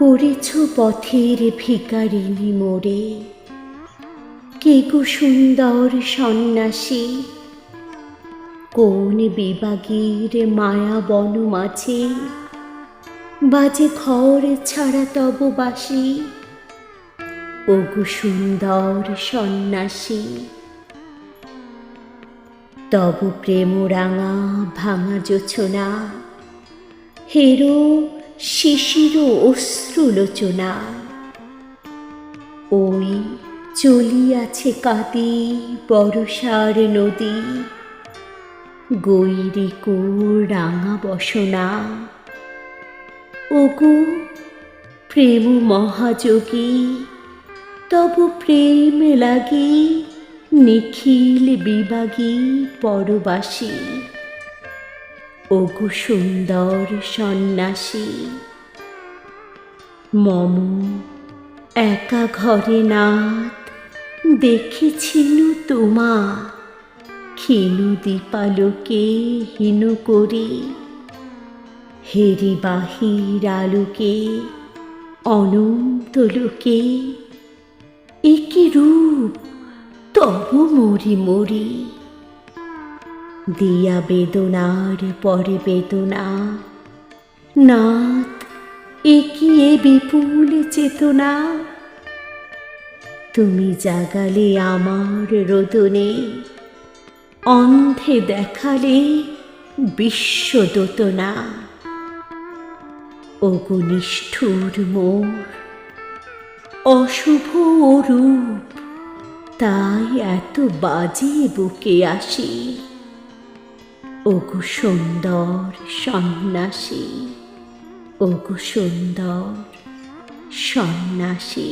করেছ পথের ভিকারিনী মোড়ে কে গো সুন্দর সন্ন্যাসী? কোন বিবাগীর মায়া বন মাঝে? বাজে ঘর ছাড়া তব বাসি? ওগো সুন্দর সন্ন্যাসী, তব প্রেম রাঙা ভাঙা জোছনা হেরো শিশির অশ্রুলোচনা ওই চলিয়াছে কাঁদি বরসার নদী। গৈরিকো রাঙা বসনা। ওগো, প্রেম মহাযোগী, তব প্রেম লাগি নিখিল বিবাগী পরবাসী। ওগো সুন্দর সন্ন্যাসী, মম, একা ঘরে নাথ দেখেছিনু তোমা ক্ষীণ দীপালোকে হীন করে, হেরি বাহির আলোকে, অনন্ত লোকে, একি রূপ তব মরি মরি। দিয়া বেদনার পরে বেদনা। নাথ একি এ বিপুল চেতনা? তুমি জাগালে আমার রোদনে, অন্ধে দেখালে বিশ্বদোতনা। ওগো নিষ্ঠুর মোর, অশুভ রূপ, তাই এত বাজে বুকে আসি। ওগো সুন্দর সন্ন্যাসী ওগো সুন্দর সন্ন্যাসী।